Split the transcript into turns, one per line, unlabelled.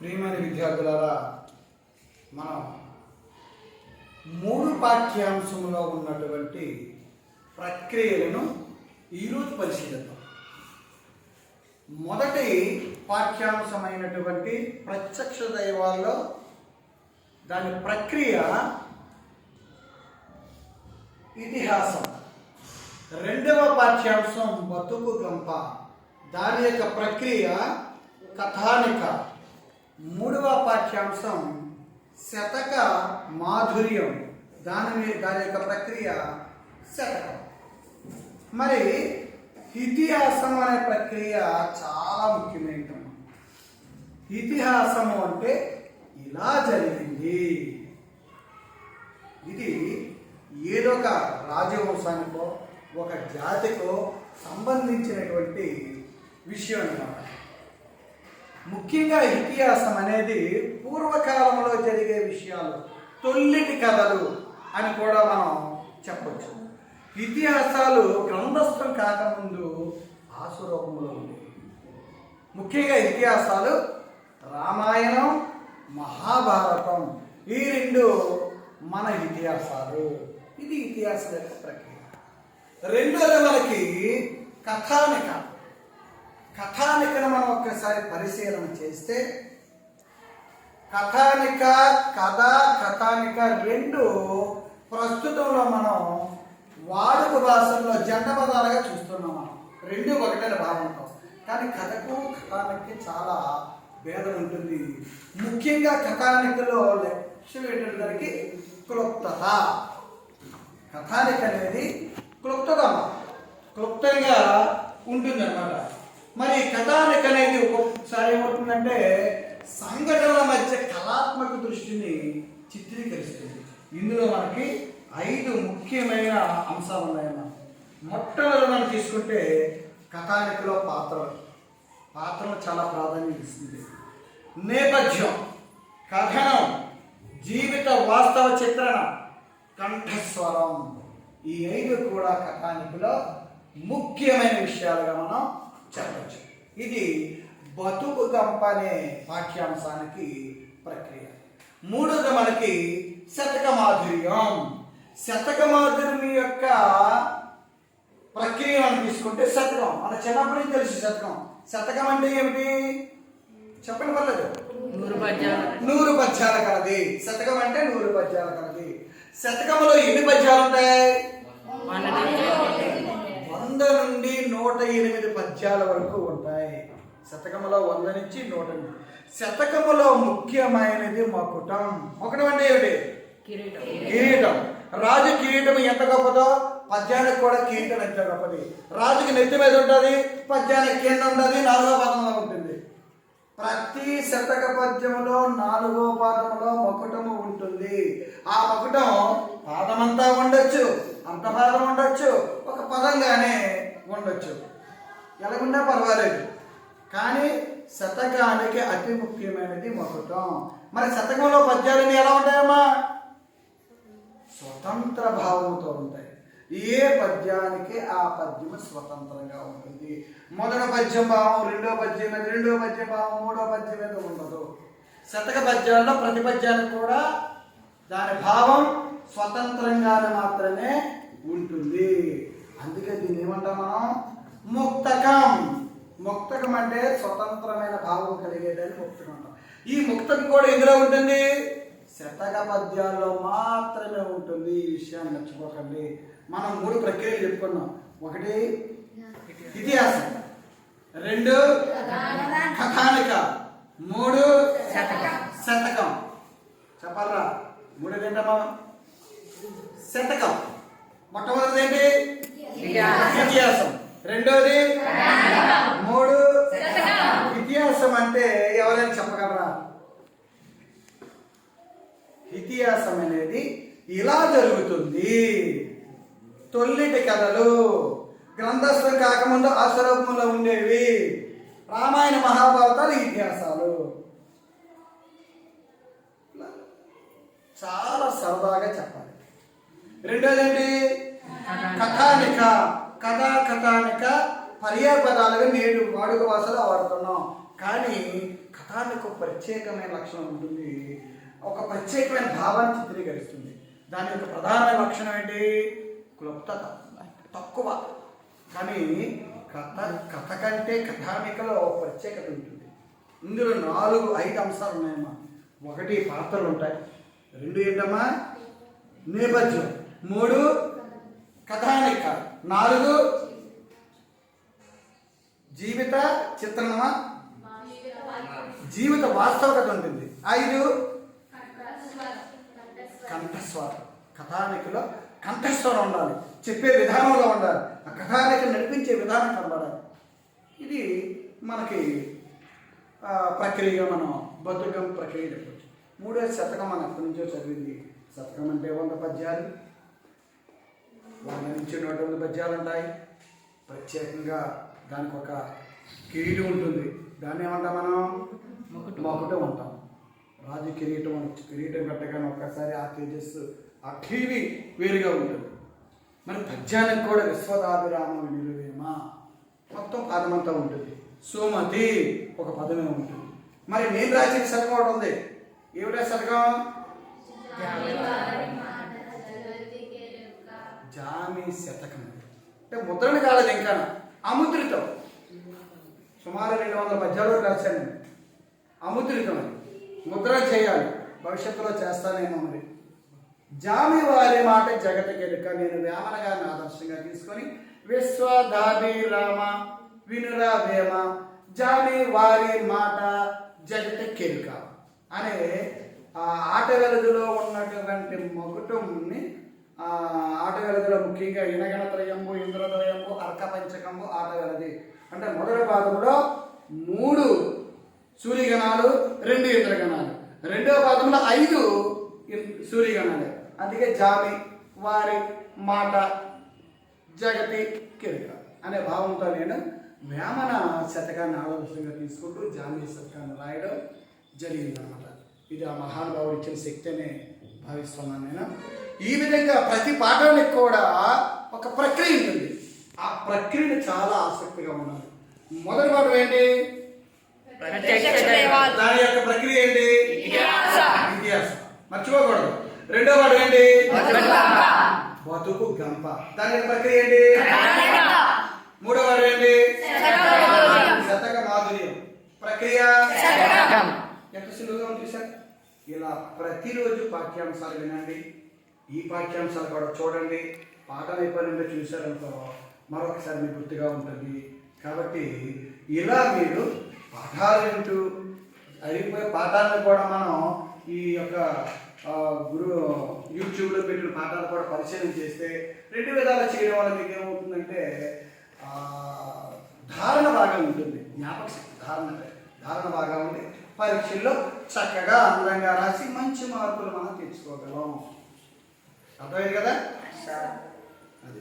ప్రియమైన విద్యార్థులారా మనం మూడు పాఠ్యాంశంలో ఉన్నటువంటి ప్రక్రియలను ఈరోజు పరిశీలిద్దాం. మొదటి పాఠ్యాంశమైనటువంటి ప్రత్యక్ష దైవాల్లో దాని ప్రక్రియ ఇతిహాసం. రెండవ పాఠ్యాంశం బతుకు గంప. దాని యొక్క ప్రక్రియ కథానిక. మూడవ పాఠ్యాంశం శతక మాధుర్యం. దాని మీద దాని యొక్క ప్రక్రియ శతకం. మరి ఇతిహాసం అనే ప్రక్రియ చాలా ముఖ్యమైనది ఇతిహాసము అంటే ఇలా జరిగింది. ఇది ఏదో ఒక రాజవంశానికో ఒక జాతికో సంబంధించినటువంటి విషయం అన్నమాట. ముఖ్యంగా ఇతిహాసం అనేది పూర్వకాలంలో జరిగే విషయాలు తొల్లిటి కథలు అని కూడా మనం చెప్పచ్చు. ఇతిహాసాలు గ్రంథస్థం కాకముందు ఆసురూపంలో స్వరూపంలో ఉండేవి. ముఖ్యంగా ఇతిహాసాలు రామాయణం మహాభారతం ఈ రెండు మన ఇతిహాసాలు. ఇది ఇతిహాసం యొక్క ప్రక్రియ. రెండోది మనకి కథానిక కథానికను మనం ఒక్కసారి పరిశీలన చేస్తే కథానిక కథ కథానిక రెండు ప్రస్తుతంలో మనం వాడుక భాషల్లో జంట పదాలుగా చూస్తున్నాం మనం. రెండు ఒకటే భావంతో. కానీ కథకు కథానికి చాలా భేదం ఉంటుంది. ముఖ్యంగా కథానికలో లక్ష్యం ఏంటంటే క్లుప్తత. కథానిక అనేది క్లుప్తత క్లుప్తంగా ఉంటుందన్నమాట. మరి కథానిక అనేది ఒక్కొక్కసారి ఏమవుతుందంటే సంఘటనల మధ్య కళాత్మక దృష్టిని చిత్రీకరిస్తుంది. ఇందులో మనకి ఐదు ముఖ్యమైన అంశాలు ఉన్నాయన్న మొట్టమొదటి మనం తీసుకుంటే కథానికలో పాత్రలు. పాత్రలు చాలా ప్రాధాన్యత ఇస్తుంది. నేపథ్యం. కథనం. జీవిత వాస్తవ చిత్రణ. కంఠస్వరం. ఈ ఐదు కూడా కథానికలో ముఖ్యమైన విషయాలుగా మనం చెప్పచ్చు ఇది బతుకు గంప అనే పాఠ్యాంశానికి ప్రక్రియ. మూడోది మనకి శతక మాధుర్యం శతక మాధుర్యం యొక్క ప్రక్రియ మనం తీసుకుంటే శతకం. మన చిన్నప్పటి నుంచి తెలుసు శతకం. శతకం అంటే ఏమిటి? చెప్పండి పర్లేదు.
నూరు పద్యాలు
నూరు పద్యాల కలది శతకం అంటే నూరు పద్యాల కలది శతకంలో ఎన్ని పద్యాలు ఉంటాయి? వంద నుండి నూట ఎనిమిది పద్యాల వరకు ఉంటాయి. శతకములో వంద నుంచి నూట శతకములో ముఖ్యమైనది మకుటం మకుటం అంటే ఏమిటి?
కిరీటం.
కిరీటం. రాజు కిరీటం ఎంత గొప్పదో పద్యానికి కూడా కిరీటం ఎంత గొప్పది? రాజుకి నెత్తి మీద ఉంటుంది పద్యానికి కింద ఉంటుంది నాలుగో పాదంలో ఉంటుంది. ప్రతి శతక పద్యములో నాలుగో పాదములో మకుటము ఉంటుంది. ఆ మకుటం పాదమంతా ఉండొచ్చు అంత పాదం ఉండొచ్చు ఒక పదంగానే ఉండొచ్చు. ఎలాగున్నా పర్వాలేదు. కానీ శతకానికి అతి ముఖ్యమైనది మొదటం మరి శతకంలో పద్యాలన్నీ ఎలా ఉంటాయమ్మా? స్వతంత్ర భావంతో ఉంటాయి. ఏ పద్యానికి ఆ పద్యము స్వతంత్రంగా ఉంటుంది? మొదటి పద్యం భావం రెండో పద్యం మీద రెండో పద్యం భావం మూడో పద్యం మీద ఉండదు. శతక పద్యాల్లో ప్రతి పద్యానికి కూడా దాని భావం స్వతంత్రంగానే మాత్రమే ఉంటుంది. అందుకే దీన్ని ఏమంటాం మనం? ముక్తకం. ముక్తకం అంటే స్వతంత్రమైన భావం కలిగేదని ముక్తకం అంటాం. ఈ ముక్తకం కూడా ఎందులో ఉంటుంది? శతక పద్యాల్లో మాత్రమే ఉంటుంది. ఈ విషయాన్ని మర్చిపోకండి. మనం మూడు ప్రక్రియలు చెప్పుకున్నాం. ఒకటి ఇతిహాసం రెండు కథానిక మూడు
శతకం.
శతకం చెప్పాలరా మూడు ఏంటమ్మా శతకం మొట్టమొదటిది ఏంటి
ఇతిహాసం.
ఇతిహాసం రెండోది మూడు ఇతిహాసం అంటే ఎవరైనా చెప్పగలరా? ఇతిహాసం అనేది ఇలా జరుగుతుంది. తొల్లిటి కథలు గ్రంథస్థం కాకముందు అస్వరూపంలో ఉండేవి రామాయణ మహాభారతాలు ఇతిహాసాలు. చాలా సరదాగా చెప్పాలి. రెండోది ఏంటి కథానిక. కథా కథానిక పర్యాపదాలుగా నేడు వాడుక భాషలో వాడుతున్నాం. కానీ కథానికి ఒక ప్రత్యేకమైన లక్షణం ఉంటుంది. ఒక ప్రత్యేకమైన భావాన్ని చిత్రీకరిస్తుంది. దాని యొక్క ప్రధానమైన లక్షణం ఏంటి? క్లుప్తత తక్కువ. కానీ కథ కథ కంటే కథానికలో ఒక ప్రత్యేకత ఉంటుంది. ఇందులో నాలుగు ఐదు అంశాలు ఉన్నాయమ్మా. ఒకటి పాత్రలు ఉంటాయి. రెండు ఏంటమ్మా? నేపథ్యం. మూడు కథానిక. నాలుగు జీవిత చిత్రణమా? జీవిత వాస్తవకత ఉంటుంది. ఐదు. కంఠస్వరం. కథానికలో కంఠస్వరం ఉండాలి. చెప్పే విధానంలో ఉండాలి. ఆ కథానిక నడిపించే విధానం కనబడాలి. ఇది మనకి ప్రక్రియ మనం బతుకం ప్రక్రియ చెప్పచ్చు. మూడో శతకం మనం ఎప్పటి నుంచో చదివింది. శతకం అంటే వంద పద్యాలు. వంద నుంచి నూట వంద పద్యాలు ఉంటాయి. ప్రత్యేకంగా దానికి ఒక కీడు ఉంటుంది. దాన్ని ఏమంటాం మనం? మొకటం ఉంటాం. రాజు కిరీటం అనొచ్చు కిరీటం పెట్టగానే ఒక్కసారి ఆ తేజస్సు ఆ టీవీ వేరుగా ఉంటుంది. మరి పద్యానికి కూడా విశ్వదాభిరామ వినిలువేమా మొత్తం పదమంతా ఉంటుంది. సుమతి ఒక పదమే ఉంటుంది. మరి నేను రాసిన శతకం ఒకటి ఉంది. ఏమిటా శతకం జామి శతకం. అంటే ముద్రణ కాలేదు ఇంకా అముద్రితం. సుమారు రెండు వందల పద్యాలు రాశాను. అముద్రితమై అముద్రితం చేయాలి. భవిష్యత్తులో చేస్తానేమో మరి. జామి వారి మాట జగతకెరుక నేను వేమన గారిని ఆదర్శంగా తీసుకొని విశ్వదాభి రామ వినురా వేమ జామి వారి మాట జగతకెరుక అనే ఆ ఆట వెలుగులో ఉన్నటువంటి మొగుటంని ఆ ఆట వెలుగులో ముఖ్యంగా ఇనగణత్రయంబు ఇంద్రత్రయంబు అర్కపంచకంబు ఆట వెలది. అంటే మొదటి పాదంలో మూడు సూర్యగణాలు రెండు ఇంద్రగణాలు. రెండవ పాదంలో ఐదు సూర్యగణాలే సూర్యగణాలు. అందుకే జామి వారి మాట జగతి కిరక అనే భావంతో నేను వేమన శతకాన్ని ఆలోచనగా తీసుకుంటూ జామి శతకాన్ని రాయడం జరిగిందన్నమాట. ఇది ఆ మహానుభావుడు ఇచ్చిన శక్తి అనే భావిస్తున్నాను నేను. ఈ విధంగా ప్రతి పాఠానికి కూడా ఒక ప్రక్రియ ఉంటుంది. ఆ ప్రక్రియను చాలా ఆసక్తిగా ఉండాలి. మొదటి పాఠం ఏంటి? దాని యొక్క ప్రక్రియ ఏంటి?
ఇతిహాసం.
మర్చిపోకూడదు. రెండో పాఠం ఏంటి?
బతుకు గంప.
దాని యొక్క ప్రక్రియ ఏంటి. మూడో పాఠం ఏంటి?
శతక మాధుర్యం.
ప్రక్రియ. ఎంత సులువుగా ఉంది సార్? ఇలా ప్రతిరోజు పాఠ్యాంశాలు వినండి. ఈ పాఠ్యాంశాలు కూడా చూడండి. పాఠం అయిపోయిందో చూశారనుకో మరొకసారి మీకు గుర్తుగా ఉంటుంది. కాబట్టి ఇలా మీరు పాఠాలు వింటూ అయిపోయే పాఠాలను కూడా మనం ఈ యొక్క గురు యూట్యూబ్లో పెట్టిన పాఠాలు కూడా పరిశీలన చేస్తే రెండు విధాలు చేయడం వల్ల మీకు ఏమవుతుందంటే ధారణ బాగా ఉంటుంది. జ్ఞాపక శక్తి ధారణ అంటే. ధారణ బాగా ఉంది పరీక్షల్లో చక్కగా అందంగా రాసి మంచి మార్కులు మనం తెచ్చుకోగలం. అర్థమైంది కదా? అది.